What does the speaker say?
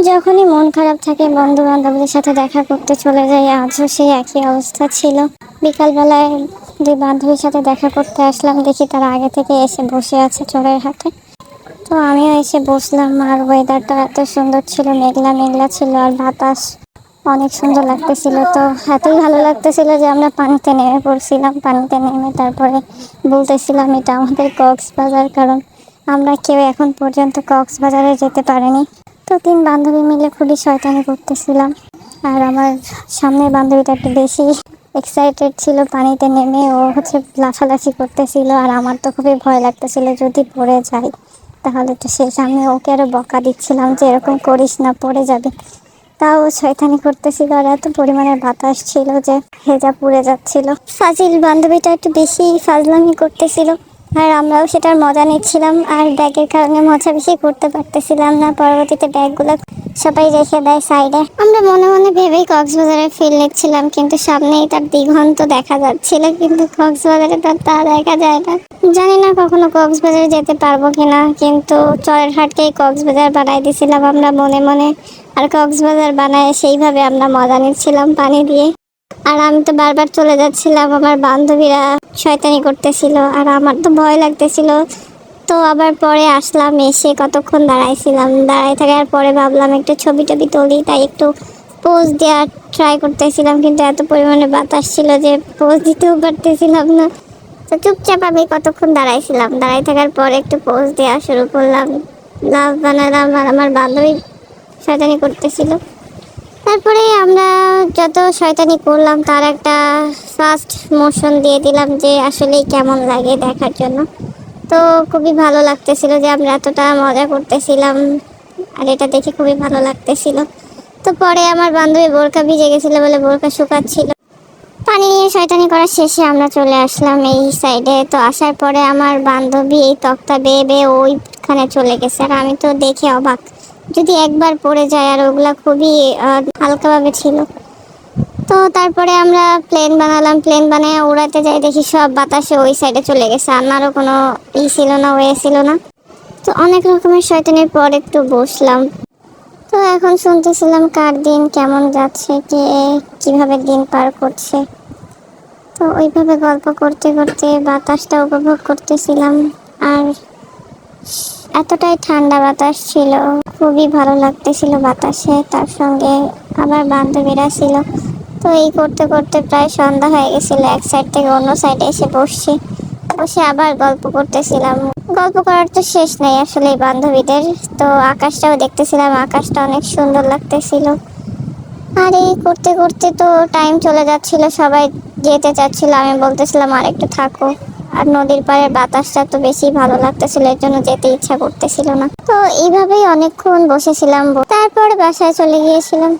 যখনই মন খারাপ থাকে বন্ধু বান্ধবদের সাথে দেখা করতে চলে যাই, আজও সেই একই অবস্থা ছিল। বিকালবেলায় দুই বান্ধবীর সাথে দেখা করতে আসলাম, দেখি তারা আগে থেকে এসে বসে আছে চোরের হাতে। তো আমিও এসে বসলাম, আর ওয়েদারটা এত সুন্দর ছিল, মেঘলা মেঘলা ছিল, আর বাতাস অনেক সুন্দর লাগতেছিল। তো এতই ভালো লাগতেছিল যে আমরা পানিতে নেমে পড়ছিলাম, পানিতে নেমে তারপরে বলতেছিলাম, এটা আমাদের কক্সবাজার, কারণ আমরা কেউ এখন পর্যন্ত কক্সবাজারে যেতে পারিনি। তো তিন বান্ধবী মিলে খুবই শয়তানি করতেছিলাম। আর আমার সামনের বান্ধবীটা একটু বেশি এক্সাইটেড ছিল, পানিতে নেমে ও হচ্ছে লাফালাফি করতেছিল আর আমার তো খুবই ভয় লাগতেছিল, যদি পড়ে যাই, তাহলে তো সেই সামনে ওকে আরও বকা দিচ্ছিলাম যে, এরকম করিস না, পড়ে যাবে। তাও শয়তানি করতেছিল আর এত পরিমাণে বাতাস ছিল যে, হেজা পুড়ে যাচ্ছিল। ফাজিল বান্ধবীটা একটু বেশি ফাজলামি করতেছিল। আর আমরাও সেটার মজা নিচ্ছিলাম, আর ব্যাগের কারণে মজা বেশি করতে পারতেছিলাম না। পরবর্তীতে ব্যাগগুলো সবাই রেখে দেয় সাইডে। আমরা মনে মনে ভেবেই কক্সবাজারে ফিল নিচ্ছিলাম কিন্তু সামনেই তার দিগন্ত দেখা যাচ্ছিল, কিন্তু কক্সবাজারে তার তা দেখা যায় না। জানি না কখনো কক্সবাজারে যেতে পারব কিনা, কিন্তু চরের হাটকেই কক্সবাজার বানাই দিছিলাম আমরা মনে মনে। আর কক্সবাজার বানায় সেইভাবে আমরা মজা নিচ্ছিলাম পানি দিয়ে। আর আমি তো বারবার চলে যাচ্ছিলাম, আমার বান্ধবীরা শয়তানি করতেছিল আর আমার তো ভয় লাগতেছিল। তো আবার পরে আসলাম, এসে কতক্ষণ দাঁড়াইছিলাম। দাঁড়াই থাকার পরে ভাবলাম একটু ছবি টবি তুলি, তাই একটু পোজ দেওয়ার ট্রাই করতেছিলাম, কিন্তু এত পরিমাণে বাতাস ছিল যে পোজ দিতেও পারতেছিলাম না। তো চুপচাপ আমি কতক্ষণ দাঁড়াইছিলাম দাঁড়াই থাকার পরে একটু পোজ দেওয়া শুরু করলাম। লাভ বানালাম আর আমার বান্ধবী শয়তানি করতেছিল। তারপরে আমরা যত শয়তানি করলাম, তার একটা ফার্স্ট মোশন দিয়ে দিলাম যে আসলেই কেমন লাগে দেখার জন্য। তো খুবই ভালো লাগতেছিল যে আমরা এতটা মজা করতেছিলাম, আর এটা দেখে খুবই ভালো লাগতেছিল। তো পরে আমার বান্ধবী বোরকা ভিজে গেছিল বলে বোরকা শুকাচ্ছিল। পানি নিয়ে শয়তানি করার শেষে আমরা চলে আসলাম এই সাইডে তো আসার পরে আমার বান্ধবী এই তক্তা বেয়ে বেয়ে ওইখানে চলে গেছে, আর আমি তো দেখে অবাক। যদি একবার পড়ে যায়, আর ওগুলা খুবই হালকাভাবে ছিল। তো তারপরে আমরা প্লেন বানালাম। প্লেন বানিয়ে উড়াতে যাই, দেখি সব বাতাসে ওই সাইডে চলে গেছে। আমারও কোনো ই ছিল না, ওয়ে ছিল না। তো অনেক রকমের শয়তানের পর একটু বসলাম। তো এখন শুনতেছিলাম কার দিন কেমন যাচ্ছে, কে কীভাবে দিন পার করছে। তো ওইভাবে গল্প করতে করতে বাতাসটা উপভোগ করতেছিলাম। আর এতটাই ঠান্ডা বাতাস ছিল। খুবই ভালো লাগতেছিল বাতাসে। তার সঙ্গে আবার বান্ধবীরা ছিল। তো এই করতে করতে প্রায় সন্ধ্যা হয়ে গেছিল। এক সাইড থেকে অন্য সাইডে এসে বসছি। বসে আবার গল্প করতেছিলাম। গল্প করার তো শেষ নেই আসলে এই বান্ধবীদের। তো আকাশটাও দেখতেছিলাম। আকাশটা অনেক সুন্দর লাগতেছিল। আর এই করতে করতে তো টাইম চলে যাচ্ছিল। সবাই যেতে চাচ্ছিল। আমি বলতেছিলাম আর একটু থাকো। আর নদীর পাড়ের বাতাসটা তো বেশি ভালো লাগতেছিল, এর জন্য যেতে ইচ্ছা করতেছিল না। তো এইভাবেই অনেকক্ষণ বসেছিলাম। তারপর বাসায় চলে গিয়েছিলাম।